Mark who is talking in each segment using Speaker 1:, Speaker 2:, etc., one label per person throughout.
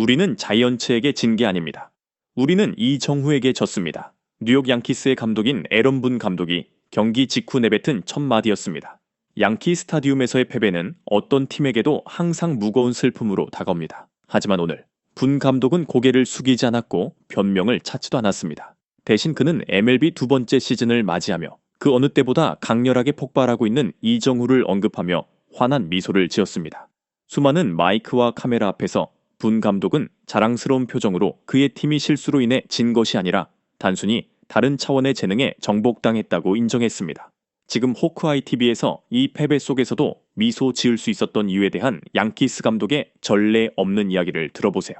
Speaker 1: 우리는 자이언츠에게 진 게 아닙니다. 우리는 이정후에게 졌습니다. 뉴욕 양키스의 감독인 에런 분 감독이 경기 직후 내뱉은 첫 마디였습니다. 양키 스타디움에서의 패배는 어떤 팀에게도 항상 무거운 슬픔으로 다가옵니다. 하지만 오늘 분 감독은 고개를 숙이지 않았고 변명을 찾지도 않았습니다. 대신 그는 MLB 두 번째 시즌을 맞이하며 그 어느 때보다 강렬하게 폭발하고 있는 이정후를 언급하며 환한 미소를 지었습니다. 수많은 마이크와 카메라 앞에서 분 감독은 자랑스러운 표정으로 그의 팀이 실수로 인해 진 것이 아니라 단순히 다른 차원의 재능에 정복당했다고 인정했습니다. 지금 호크아이 TV에서 이 패배 속에서도 미소 지을 수 있었던 이유에 대한 양키스 감독의 전례 없는 이야기를 들어보세요.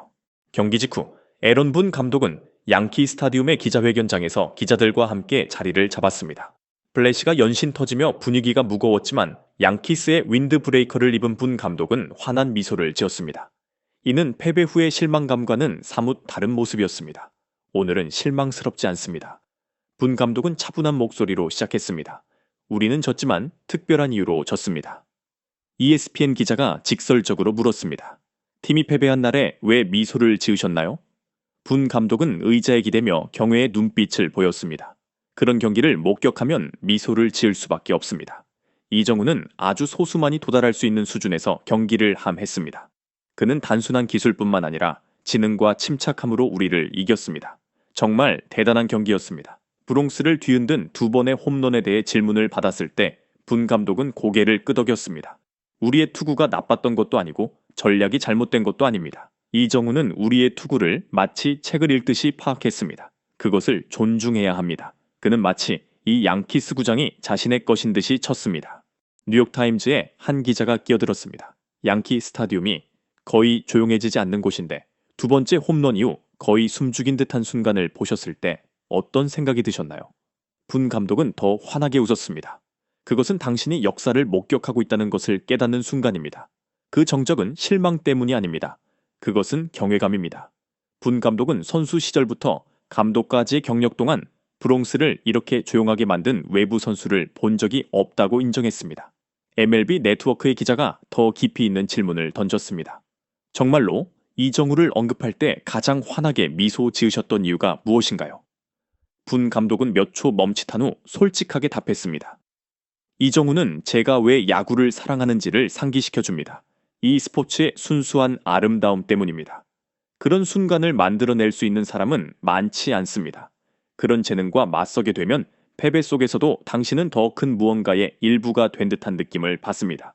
Speaker 1: 경기 직후 에런 분 감독은 양키 스타디움의 기자회견장에서 기자들과 함께 자리를 잡았습니다. 플래시가 연신 터지며 분위기가 무거웠지만 양키스의 윈드 브레이커를 입은 분 감독은 환한 미소를 지었습니다. 이는 패배 후의 실망감과는 사뭇 다른 모습이었습니다. 오늘은 실망스럽지 않습니다. 분 감독은 차분한 목소리로 시작했습니다. 우리는 졌지만 특별한 이유로 졌습니다. ESPN 기자가 직설적으로 물었습니다. 팀이 패배한 날에 왜 미소를 지으셨나요? 분 감독은 의자에 기대며 경외의 눈빛을 보였습니다. 그런 경기를 목격하면 미소를 지을 수밖에 없습니다. 이정우는 아주 소수만이 도달할 수 있는 수준에서 경기를 함했습니다. 그는 단순한 기술뿐만 아니라 지능과 침착함으로 우리를 이겼습니다. 정말 대단한 경기였습니다. 브롱스를 뒤흔든 두 번의 홈런에 대해 질문을 받았을 때 분 감독은 고개를 끄덕였습니다. 우리의 투구가 나빴던 것도 아니고 전략이 잘못된 것도 아닙니다. 이정우는 우리의 투구를 마치 책을 읽듯이 파악했습니다. 그것을 존중해야 합니다. 그는 마치 이 양키스 구장이 자신의 것인 듯이 쳤습니다. 뉴욕타임즈의 한 기자가 끼어들었습니다. 양키 스타디움이 거의 조용해지지 않는 곳인데 두 번째 홈런 이후 거의 숨죽인 듯한 순간을 보셨을 때 어떤 생각이 드셨나요? 분 감독은 더 환하게 웃었습니다. 그것은 당신이 역사를 목격하고 있다는 것을 깨닫는 순간입니다. 그 정적은 실망 때문이 아닙니다. 그것은 경외감입니다. 분 감독은 선수 시절부터 감독까지의 경력 동안 브롱스를 이렇게 조용하게 만든 외부 선수를 본 적이 없다고 인정했습니다. MLB 네트워크의 기자가 더 깊이 있는 질문을 던졌습니다. 정말로 이정우를 언급할 때 가장 환하게 미소 지으셨던 이유가 무엇인가요? 분 감독은 몇 초 멈칫한 후 솔직하게 답했습니다. 이정우는 제가 왜 야구를 사랑하는지를 상기시켜 줍니다. 이 스포츠의 순수한 아름다움 때문입니다. 그런 순간을 만들어낼 수 있는 사람은 많지 않습니다. 그런 재능과 맞서게 되면 패배 속에서도 당신은 더 큰 무언가의 일부가 된 듯한 느낌을 받습니다.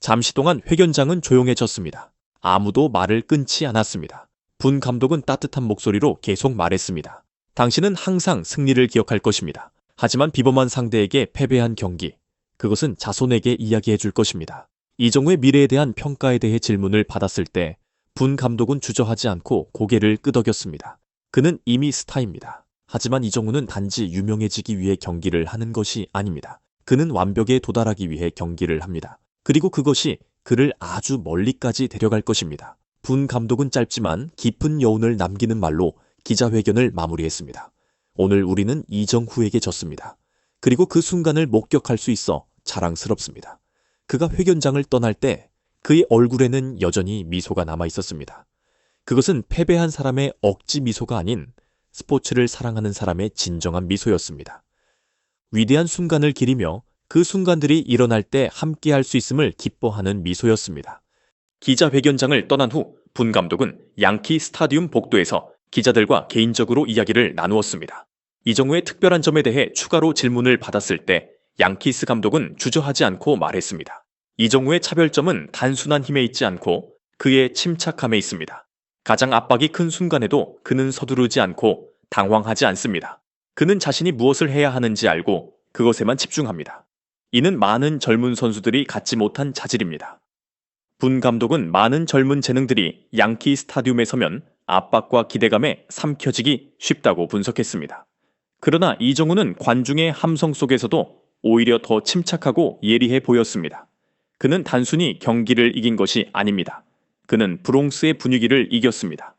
Speaker 1: 잠시 동안 회견장은 조용해졌습니다. 아무도 말을 끊지 않았습니다. 분 감독은 따뜻한 목소리로 계속 말했습니다. 당신은 항상 승리를 기억할 것입니다. 하지만 비범한 상대에게 패배한 경기, 그것은 자손에게 이야기해 줄 것입니다. 이정우의 미래에 대한 평가에 대해 질문을 받았을 때 분 감독은 주저하지 않고 고개를 끄덕였습니다. 그는 이미 스타입니다. 하지만 이정우는 단지 유명해지기 위해 경기를 하는 것이 아닙니다. 그는 완벽에 도달하기 위해 경기를 합니다. 그리고 그것이 그를 아주 멀리까지 데려갈 것입니다. 분 감독은 짧지만 깊은 여운을 남기는 말로 기자회견을 마무리했습니다. 오늘 우리는 이정후에게 졌습니다. 그리고 그 순간을 목격할 수 있어 자랑스럽습니다. 그가 회견장을 떠날 때 그의 얼굴에는 여전히 미소가 남아 있었습니다. 그것은 패배한 사람의 억지 미소가 아닌 스포츠를 사랑하는 사람의 진정한 미소였습니다. 위대한 순간을 기리며 그 순간들이 일어날 때 함께 할 수 있음을 기뻐하는 미소였습니다. 기자회견장을 떠난 후 분 감독은 양키 스타디움 복도에서 기자들과 개인적으로 이야기를 나누었습니다. 이정우의 특별한 점에 대해 추가로 질문을 받았을 때 양키스 감독은 주저하지 않고 말했습니다. 이정우의 차별점은 단순한 힘에 있지 않고 그의 침착함에 있습니다. 가장 압박이 큰 순간에도 그는 서두르지 않고 당황하지 않습니다. 그는 자신이 무엇을 해야 하는지 알고 그것에만 집중합니다. 이는 많은 젊은 선수들이 갖지 못한 자질입니다. 분 감독은 많은 젊은 재능들이 양키 스타디움에 서면 압박과 기대감에 삼켜지기 쉽다고 분석했습니다. 그러나 이정우는 관중의 함성 속에서도 오히려 더 침착하고 예리해 보였습니다. 그는 단순히 경기를 이긴 것이 아닙니다. 그는 브롱스의 분위기를 이겼습니다.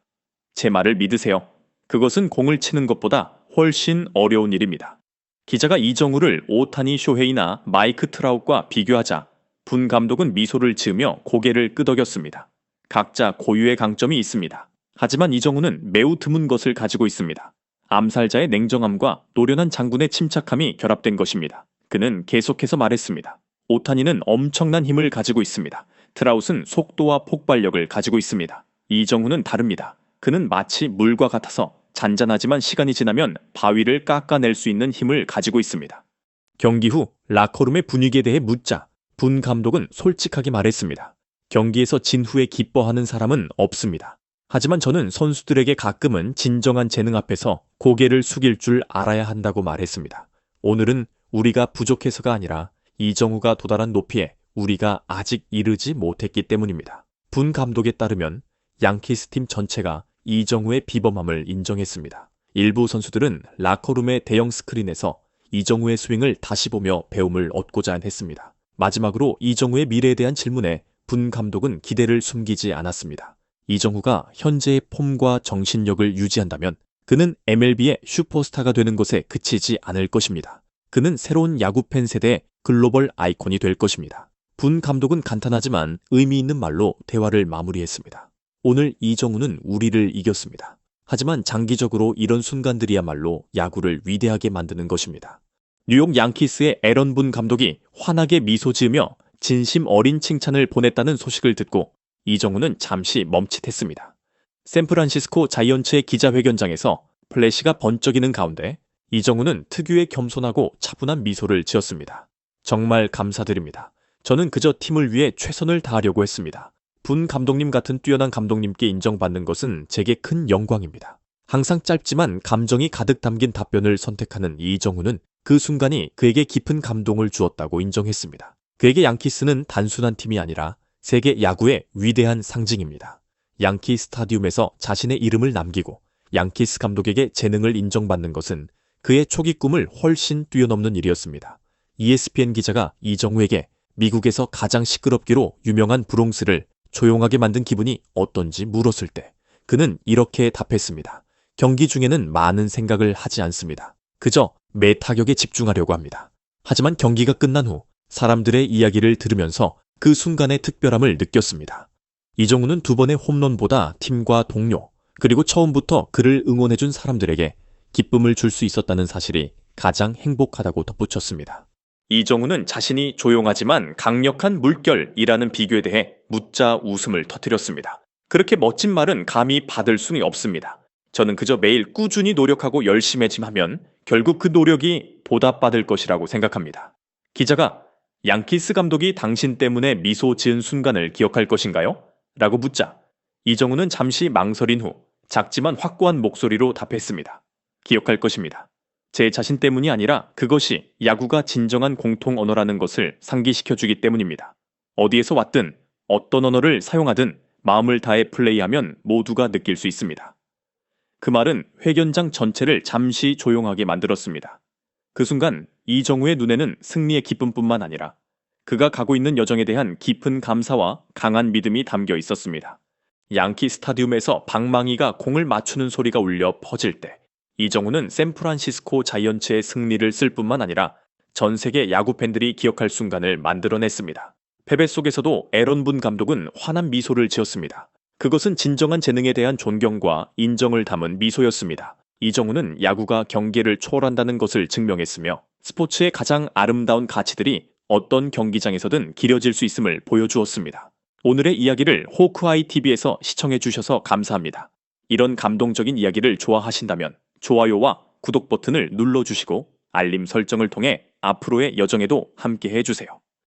Speaker 1: 제 말을 믿으세요. 그것은 공을 치는 것보다 훨씬 어려운 일입니다. 기자가 이정우를 오타니 쇼헤이나 마이크 트라웃과 비교하자 분 감독은 미소를 지으며 고개를 끄덕였습니다. 각자 고유의 강점이 있습니다. 하지만 이정우는 매우 드문 것을 가지고 있습니다. 암살자의 냉정함과 노련한 장군의 침착함이 결합된 것입니다. 그는 계속해서 말했습니다. 오타니는 엄청난 힘을 가지고 있습니다. 트라웃은 속도와 폭발력을 가지고 있습니다. 이정우는 다릅니다. 그는 마치 물과 같아서 잔잔하지만 시간이 지나면 바위를 깎아낼 수 있는 힘을 가지고 있습니다. 경기 후 라커룸의 분위기에 대해 묻자 분 감독은 솔직하게 말했습니다. 경기에서 진 후에 기뻐하는 사람은 없습니다. 하지만 저는 선수들에게 가끔은 진정한 재능 앞에서 고개를 숙일 줄 알아야 한다고 말했습니다. 오늘은 우리가 부족해서가 아니라 이정우가 도달한 높이에 우리가 아직 이르지 못했기 때문입니다. 분 감독에 따르면 양키스 팀 전체가 이정우의 비범함을 인정했습니다. 일부 선수들은 라커룸의 대형 스크린에서 이정우의 스윙을 다시 보며 배움을 얻고자 했습니다. 마지막으로 이정우의 미래에 대한 질문에 분 감독은 기대를 숨기지 않았습니다. 이정우가 현재의 폼과 정신력을 유지한다면 그는 MLB의 슈퍼스타가 되는 것에 그치지 않을 것입니다. 그는 새로운 야구팬 세대의 글로벌 아이콘이 될 것입니다. 분 감독은 간단하지만 의미 있는 말로 대화를 마무리했습니다. 오늘 이정우는 우리를 이겼습니다. 하지만 장기적으로 이런 순간들이야말로 야구를 위대하게 만드는 것입니다. 뉴욕 양키스의 에런 분 감독이 환하게 미소 지으며 진심 어린 칭찬을 보냈다는 소식을 듣고 이정우는 잠시 멈칫했습니다. 샌프란시스코 자이언츠의 기자회견장에서 플래시가 번쩍이는 가운데 이정우는 특유의 겸손하고 차분한 미소를 지었습니다. 정말 감사드립니다. 저는 그저 팀을 위해 최선을 다하려고 했습니다. 분 감독님 같은 뛰어난 감독님께 인정받는 것은 제게 큰 영광입니다. 항상 짧지만 감정이 가득 담긴 답변을 선택하는 이정우는 그 순간이 그에게 깊은 감동을 주었다고 인정했습니다. 그에게 양키스는 단순한 팀이 아니라 세계 야구의 위대한 상징입니다. 양키 스타디움에서 자신의 이름을 남기고 양키스 감독에게 재능을 인정받는 것은 그의 초기 꿈을 훨씬 뛰어넘는 일이었습니다. ESPN 기자가 이정우에게 미국에서 가장 시끄럽기로 유명한 브롱스를 조용하게 만든 기분이 어떤지 물었을 때 그는 이렇게 답했습니다. 경기 중에는 많은 생각을 하지 않습니다. 그저 매 타격에 집중하려고 합니다. 하지만 경기가 끝난 후 사람들의 이야기를 들으면서 그 순간의 특별함을 느꼈습니다. 이정우는 두 번의 홈런보다 팀과 동료, 그리고 처음부터 그를 응원해준 사람들에게 기쁨을 줄 수 있었다는 사실이 가장 행복하다고 덧붙였습니다. 이정우는 자신이 조용하지만 강력한 물결이라는 비교에 대해 묻자 웃음을 터뜨렸습니다. 그렇게 멋진 말은 감히 받을 수는 없습니다. 저는 그저 매일 꾸준히 노력하고 열심히지하면 결국 그 노력이 보답받을 것이라고 생각합니다. 기자가 양키스 감독이 당신 때문에 미소 지은 순간을 기억할 것인가요? 라고 묻자 이정우는 잠시 망설인 후 작지만 확고한 목소리로 답했습니다. 기억할 것입니다. 제 자신 때문이 아니라 그것이 야구가 진정한 공통 언어라는 것을 상기시켜 주기 때문입니다. 어디에서 왔든 어떤 언어를 사용하든 마음을 다해 플레이하면 모두가 느낄 수 있습니다. 그 말은 회견장 전체를 잠시 조용하게 만들었습니다. 그 순간 이정우의 눈에는 승리의 기쁨뿐만 아니라 그가 가고 있는 여정에 대한 깊은 감사와 강한 믿음이 담겨 있었습니다. 양키 스타디움에서 방망이가 공을 맞추는 소리가 울려 퍼질 때 이정우는 샌프란시스코 자이언츠의 승리를 쓸 뿐만 아니라 전 세계 야구 팬들이 기억할 순간을 만들어냈습니다. 패배 속에서도 에런분 감독은 환한 미소를 지었습니다. 그것은 진정한 재능에 대한 존경과 인정을 담은 미소였습니다. 이정우는 야구가 경계를 초월한다는 것을 증명했으며 스포츠의 가장 아름다운 가치들이 어떤 경기장에서든 기려질 수 있음을 보여주었습니다. 오늘의 이야기를 호크아이 TV에서 시청해 주셔서 감사합니다. 이런 감동적인 이야기를 좋아하신다면 좋아요와 구독 버튼을 눌러주시고 알림 설정을 통해 앞으로의 여정에도 함께 해주세요.